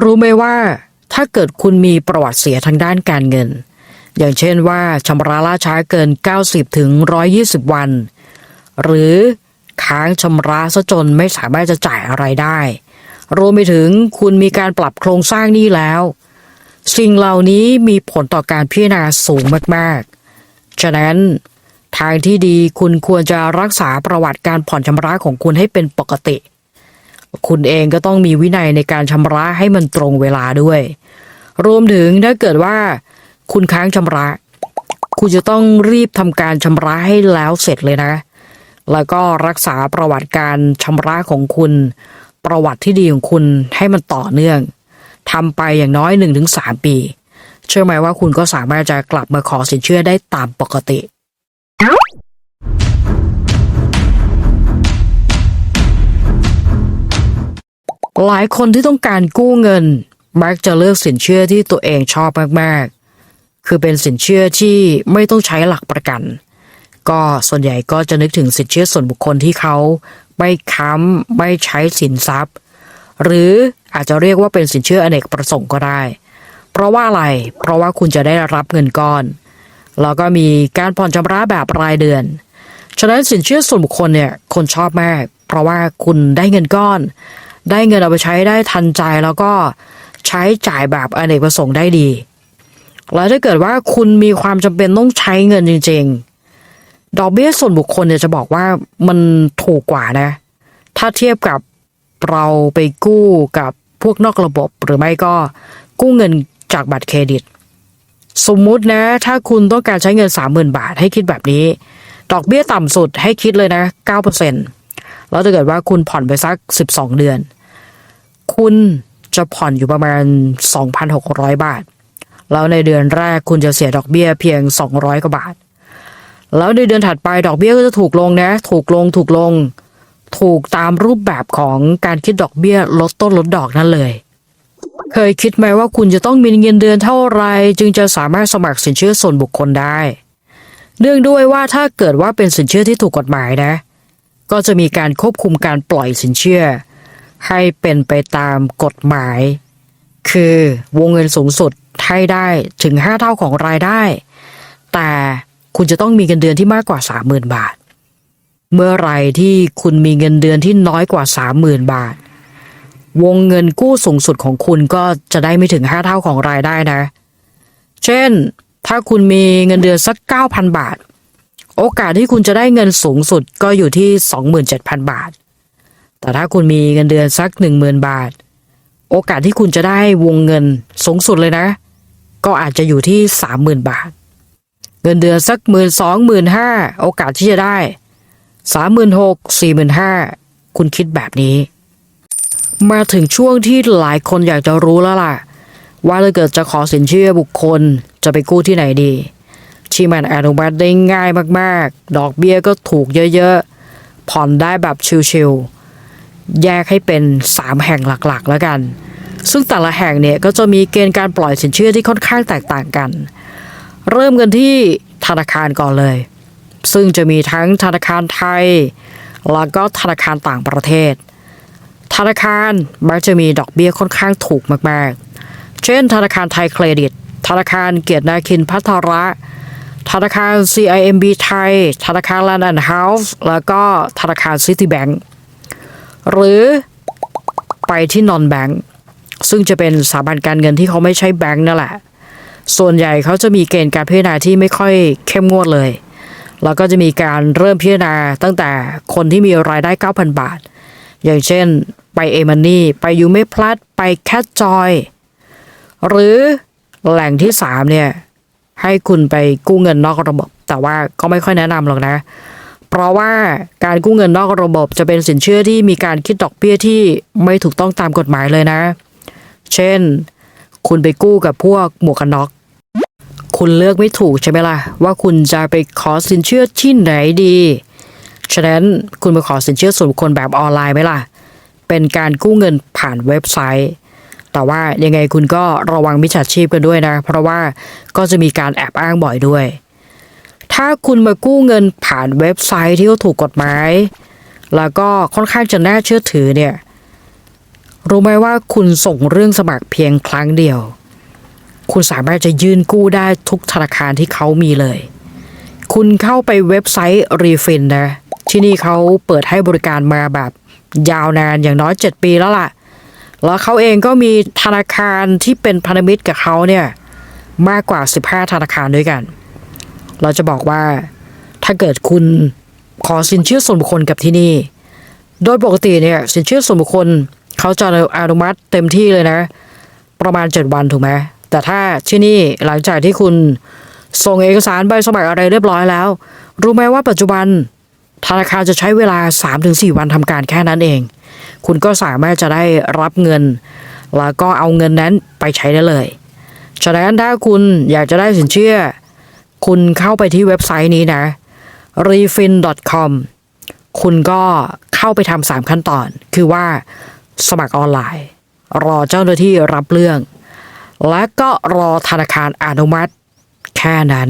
รู้ไหมว่าถ้าเกิดคุณมีประวัติเสียทางด้านการเงิน อย่างเช่นว่าชำระล่าช้าเกิน 90ถึง120 วัน หรือค้างชำระซะจนไม่สามารถจะจ่ายอะไรได้ รวมไปถึงคุณมีการปรับโครงสร้างนี้แล้ว สิ่งเหล่านี้มีผลต่อการพิจารณาสูงมากๆ ฉะนั้นทางที่ดีคุณควรจะรักษาประวัติการผ่อนชำระของคุณให้เป็นปกติ คุณเองก็ต้องมีวินัยในการชำระให้มันตรงเวลาด้วย รวมถึงถ้าเกิดว่า คุณค้างชำระ คุณจะต้องรีบทำการชำระให้แล้วเสร็จเลยนะ แล้วก็รักษาประวัติการชำระของคุณ ประวัติที่ดีของคุณให้มันต่อเนื่องทำไปอย่างน้อย 1-3 ปี เชื่อไหมว่าคุณก็สามารถจะกลับมาขอสินเชื่อได้ตามปกติ หลายคนที่ต้องการกู้เงิน มักจะเลือกสินเชื่อที่ตัวเองชอบมากๆ คือเป็นสินเชื่อที่ไม่ต้องใช้หลักประกัน ก็ส่วนใหญ่ก็จะนึกถึงสินเชื่อส่วนบุคคลที่เขาไม่ค้ำไม่ใช้สินทรัพย์ หรืออาจจะเรียกว่าเป็นสินเชื่ออเนกประสงค์ก็ได้ เพราะว่าอะไร เพราะว่าคุณจะได้รับเงินก้อน แล้วก็มีการผ่อนชำระแบบรายเดือน ฉะนั้นสินเชื่อส่วนบุคคลเนี่ยคนชอบมาก เพราะว่าคุณได้เงินก้อน ได้เงินเอาไปใช้ได้ทันใจแล้วก็ใช้จ่ายแบบอเนกประสงค์ได้ดี แล้วถ้าเกิดว่าคุณมีความจำเป็นต้องใช้เงินจริง ๆ ดอกเบี้ยส่วนบุคคลเนี่ยจะบอกว่ามันถูกกว่านะ ถ้าเทียบกับเราไปกู้กับพวกนอกระบบหรือไม่ก็กู้เงินจากบัตรเครดิต สมมุตินะ ถ้าคุณต้องการใช้เงิน 30,000 บาทให้คิดแบบนี้ ดอกเบี้ยต่ำสุดให้คิดเลยนะ 9% แล้วถ้าเกิดว่าคุณผ่อนไปสัก 12 เดือน คุณจะผ่อนอยู่ประมาณ 2,600 บาท แล้วในเดือนแรกคุณจะเสียดอกเบี้ยเพียง 200 กว่าบาท แล้วในเดือนถัดไปดอกเบี้ยก็จะถูกลงนะ ถูกลงถูกลง ถูกตามรูปแบบของการคิดดอกเบี้ยลดต้นลดดอกนั่นเลย เคยคิดไหมว่าคุณจะต้องมีเงินเดือนเท่าไรจึงจะสามารถสมัครสินเชื่อส่วนบุคคลได้ เนื่องด้วยว่าถ้าเกิดว่าเป็นสินเชื่อที่ถูกกฎหมายนะ ก็จะมีการควบคุมการปล่อยสินเชื่อ ให้เป็นไปตามกฎหมาย คือวงเงินสูงสุดให้ได้ถึง 5 เท่าของรายได้ แต่คุณจะต้องมีเงินเดือนที่มากกว่า 30,000 บาท เมื่อไรที่คุณมีเงินเดือนที่น้อยกว่า 30,000 บาท วงเงินกู้สูงสุดของคุณก็จะได้ไม่ถึง 5 เท่าของรายได้นะ เช่น ถ้าคุณมีเงินเดือนสัก 9,000 บาท โอกาสที่คุณจะได้เงินสูงสุดก็อยู่ที่ 27,000 บาท แต่ถ้าคุณมีเงินเดือนสัก 10,000 บาท โอกาสที่คุณจะได้วงเงินสูงสุดเลยนะ ก็อาจจะอยู่ที่ 30,000 บาท เงินเดือนสักหมื่นสองหมื่นห้าโอกาสที่จะได้สามหมื่นหกสี่หมื่นห้าคุณคิดแบบนี้ มาถึงช่วงที่หลายคนอยากจะรู้แล้วล่ะ ว่าถ้าเกิดจะขอสินเชื่อบุคคลจะไปกู้ที่ไหนดี ที่มันอนุมัติได้ง่ายมากๆ ดอกเบี้ยก็ถูกเยอะๆ ผ่อนได้แบบชิลๆ แยกให้เป็น 3 แห่งหลักๆ แล้วกัน ซึ่งแต่ละแห่งเนี่ยก็จะมีเกณฑ์การปล่อยสินเชื่อที่ค่อนข้างแตกต่างกัน เริ่มกันที่ธนาคารก่อนเลย ซึ่งจะมีทั้งธนาคารไทย แล้วก็ธนาคารต่างประเทศ ธนาคารมักจะมีดอกเบี้ยค่อนข้างถูกมากๆ เช่น ธนาคารไทยเครดิต ธนาคารเกียรตินาคินพัทระ ธนาคาร CIMB ไทย ธนาคาร Land and House แล้วก็ธนาคาร Citibank หรือไปที่นอนแบงก์ซึ่งจะเป็นสถาบันการเงินที่เขาไม่ใช่แบงก์นั่นแหละ ส่วนใหญ่เขาจะมีเกณฑ์การพิจารณาที่ไม่ค่อยเข้มงวดเลย แล้วก็จะมีการเริ่มพิจารณาตั้งแต่คนที่มีรายได้ 9,000 บาท อย่างเช่นไปเอมันนี่ไปยูเมพลัสไปแคทจอย หรือแหล่งที่ 3 เนี่ย ให้คุณไปกู้เงินนอกระบบ แต่ว่าก็ไม่ค่อยแนะนำหรอกนะ เพราะว่าการกู้เงินนอกระบบจะเป็นสินเชื่อที่มีการคิดดอกเบี้ยที่ไม่ถูกต้องตามกฎหมายเลยนะ เช่น คุณไปกู้กับพวกหมวกกันน็อก คุณเลือกไม่ถูกใช่ไหมล่ะ ว่าคุณจะไปขอสินเชื่อที่ไหนดีฉะนั้นคุณไปขอสินเชื่อส่วนบุคคลแบบออนไลน์ไหมล่ะ เป็นการกู้เงินผ่านเว็บไซต์ แต่ว่ายังไงคุณก็ระวังมิจฉาชีพกันด้วยนะ เพราะว่าก็จะมีการแอบอ้างบ่อยด้วย ถ้าคุณมากู้เงินผ่านเว็บไซต์ที่เขาถูกกฎหมาย แล้วก็ค่อนข้างจะน่าเชื่อถือเนี่ยรู้ไหมว่าคุณส่งเรื่องสมัครเพียงครั้งเดียว คุณสามารถจะยื่นกู้ได้ทุกธนาคารที่เขามีเลย คุณเข้าไปเว็บไซต์รีฟินนะที่นี่เขาเปิดให้บริการมาแบบยาวนานอย่างน้อย 7 ปีแล้วล่ะ แล้วเขาเองก็มีธนาคารที่เป็นพันธมิตรกับเขาเนี่ยมากกว่า 15 ธนาคารด้วยกัน เราจะบอกว่าถ้าเกิดคุณขอสินเชื่อส่วนบุคคลกับที่นี่ โดยปกติเนี่ยสินเชื่อส่วนบุคคลเขาจะอนุมัติเต็มที่เลยนะ ประมาณ 7 วันถูกไหมแต่ถ้าที่นี่หลังจากที่คุณส่งเอกสารใบสมัครอะไรเรียบร้อยแล้ว รู้ไหมว่าปัจจุบัน ธนาคารจะใช้เวลา 3-4 วันทำการแค่นั้นเอง คุณก็สามารถจะได้รับเงิน แล้วก็เอาเงินนั้นไปใช้ได้เลย ฉะนั้นถ้าคุณอยากจะได้สินเชื่อ คุณเข้าไปที่เว็บไซต์นี้นะ refin.com คุณก็เข้าไปทำสามขั้นตอน คือว่าสมัครออนไลน์ รอเจ้าหน้าที่รับเรื่อง และก็รอธนาคารอนุมัติ แค่นั้น